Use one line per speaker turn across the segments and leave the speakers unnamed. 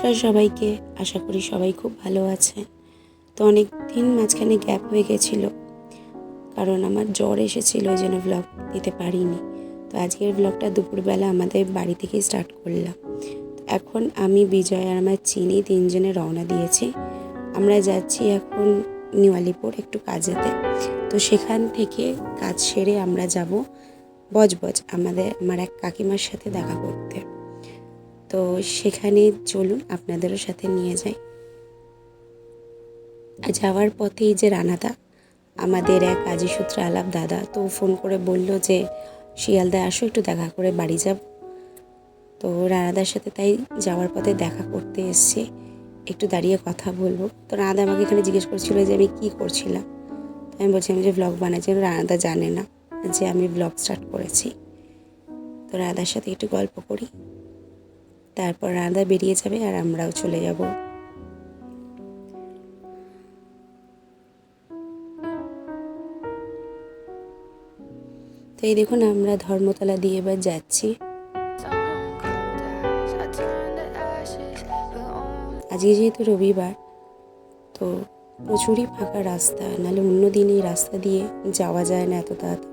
নমস্কার সবাইকে। আশা করি সবাই খুব ভালো আছেন তো অনেক দিন মাঝখানে গ্যাপ হয়ে গেছিল। কারণ আমার জ্বর এসেছিল ওই জন্য ব্লগ দিতে পারিনি। তো আজকের ব্লগটা দুপুরবেলা আমাদের বাড়ি থেকেই স্টার্ট করলাম। এখন আমি বিজয় আর আমার চিনি তিনজনে রওনা দিয়েছি। আমরা যাচ্ছি এখন নিউ আলিপুর একটু কাজেতে। তো সেখান থেকে কাজ সেরে আমরা যাব বজবজ, আমাদের, আমার এক কাকিমার সাথে দেখা করতে। তো সেখানে চলুন আপনাদেরও সাথে নিয়ে যাই। যাওয়ার পথে এই যে রানাদা, আমাদের এক কাজী সূত্রে আলাপ দাদা তো ফোন করে বলল যে শিয়ালদায় আসো, একটু দেখা করে বাড়ি যাব। তো রানাদার সাথে তাই যাওয়ার পথে দেখা করতে এসছে। একটু দাঁড়িয়ে কথা বলব। তো রানাদা আমাকে এখানে জিজ্ঞেস করছিল যে, আমি কি করছিলাম? তো আমি বলছিলাম যে, ব্লগ বানাচ্ছি। রানাদা জানে না যে, আমি ব্লগ স্টার্ট করেছি। তো রানাদার সাথে একটু গল্প করি। তারপর রানাদা বেরিয়ে যাবে আর আমরাও চলে যাব। তো এই দেখুন, আমরা ধর্মতলা দিয়ে এবার যাচ্ছি। আজকে যেহেতু রবিবার, তো প্রচুরই ফাঁকা রাস্তা, নাহলে অন্য দিন এই রাস্তা দিয়ে যাওয়া যায় না এত তাড়াতাড়ি।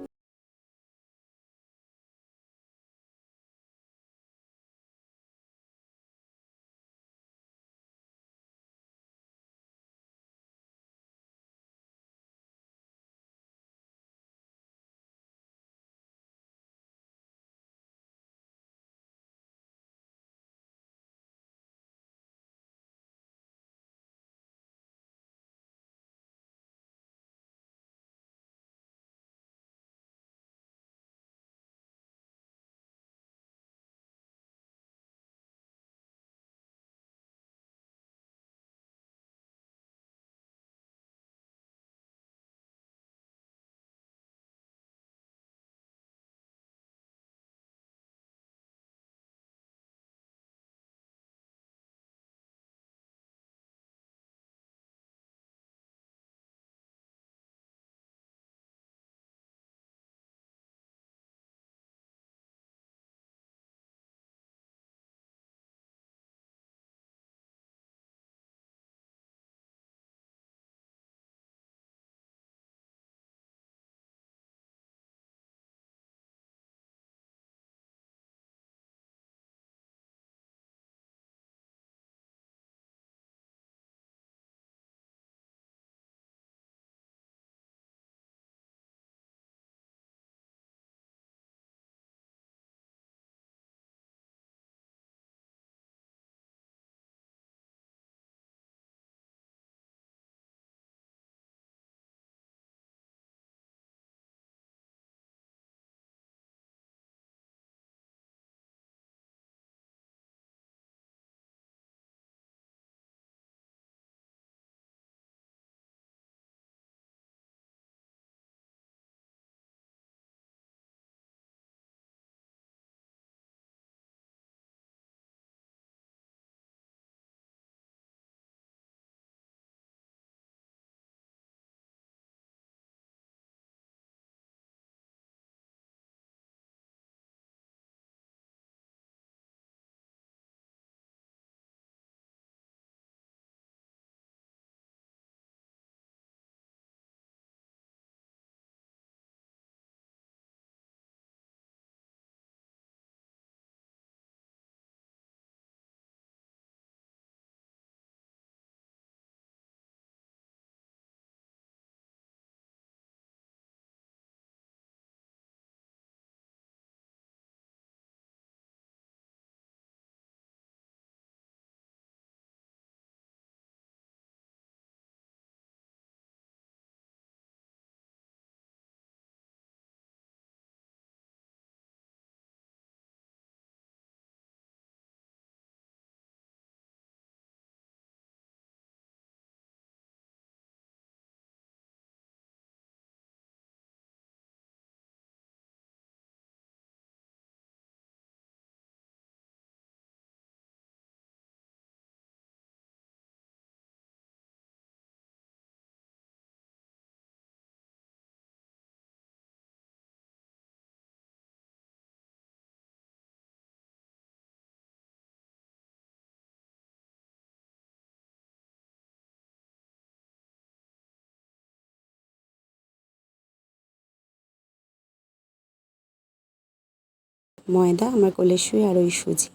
ময়দা, আমার কোলে শুয়ে আর ওই সুজি।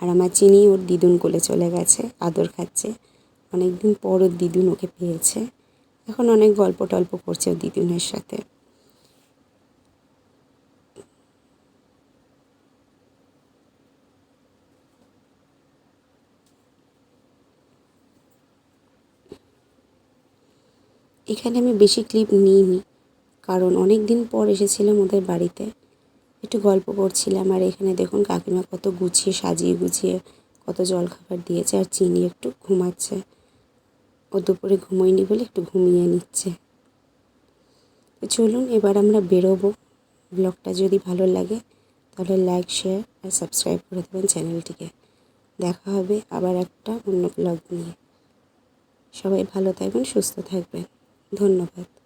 আর আমার চিনি ওর দিদুন কোলে চলে গেছে, আদর খাচ্ছে। অনেক দিন পর ওর দিদুন ওকে পেয়েছে। এখন অনেক গল্প টল্প করছে ওর দিদুনের সাথে। এখানে আমি বেশি ক্লিপ নিইনি, কারণ অনেক দিন পর এসেছিলাম ওদের বাড়িতে। একটু গল্প করছিলাম, আর এখানে দেখুন কাকিমা কত গুছিয়ে সাজিয়ে গুছিয়ে কত জলখাবার দিয়েছে আর চিনি একটু ঘুমাচ্ছে। ও দুপুরে ঘুমোয়নি বলে একটু ঘুমিয়ে নিচ্ছে। চলুন এবার আমরা বেরোবো। ব্লগটা যদি ভালো লাগে তাহলে লাইক, শেয়ার আর সাবস্ক্রাইব করে দেবেন চ্যানেলটিকে। দেখা হবে আবার একটা অন্য ব্লগ নিয়ে। সবাই ভালো থাকবেন, সুস্থ থাকবেন। ধন্যবাদ।